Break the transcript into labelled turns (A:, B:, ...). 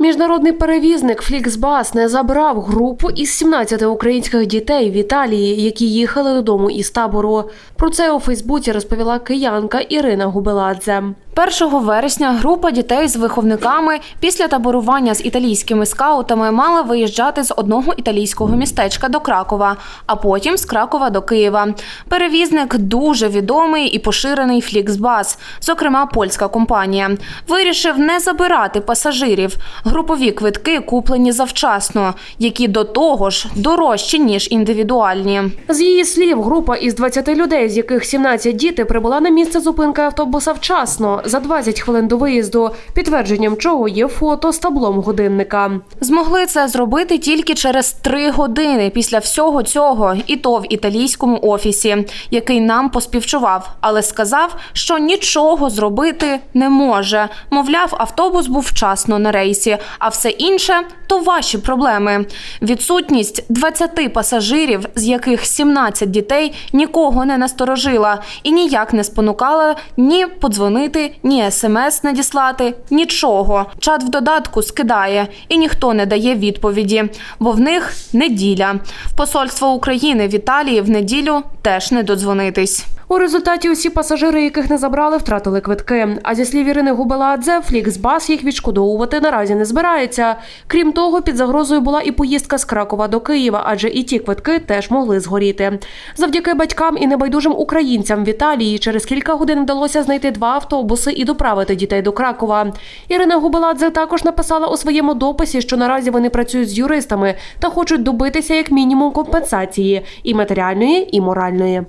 A: Міжнародний перевізник Фліксбас не забрав групу із 17 українських дітей в Італії, які їхали додому із табору. Про це у Фейсбуці розповіла киянка Ірина Губеладзе.
B: 1 вересня група дітей з виховниками після таборування з італійськими скаутами мала виїжджати з одного італійського містечка до Кракова, а потім з Кракова до Києва. Перевізник дуже відомий і поширений Фліксбас, зокрема польська компанія, вирішив не забирати пасажирів. Групові квитки куплені завчасно, які до того ж дорожчі ніж індивідуальні.
A: З її слів, група із 20 людей, з яких 17 діти, прибула на місце зупинки автобуса вчасно за 20 хвилин до виїзду, підтвердженням чого є фото з таблом годинника.
B: Змогли це зробити тільки через три години після всього цього, і то в італійському офісі, який нам поспівчував, але сказав, що нічого зробити не може. Мовляв, автобус був вчасно на рейсі, а все інше то ваші проблеми. Відсутність 20 пасажирів, з яких 17 дітей, нікого не насторожила і ніяк не спонукала ні подзвонити, ні смс надіслати, нічого. Чат в додатку скидає, і ніхто не дає відповіді, бо в них неділя. В посольство України в Італії в неділю теж не додзвонитись.
A: У результаті усі пасажири, яких не забрали, втратили квитки. А зі слів Ірини Губеладзе, Фліксбас їх відшкодовувати наразі не збирається. Крім того, під загрозою була і поїздка з Кракова до Києва, адже і ті квитки теж могли згоріти. Завдяки батькам і небайдужим українцям в Італії через кілька годин вдалося знайти два автобуси і доправити дітей до Кракова. Ірина Губеладзе також написала у своєму дописі, що наразі вони працюють з юристами та хочуть добитися як мінімум компенсації і матеріальної, і моральної.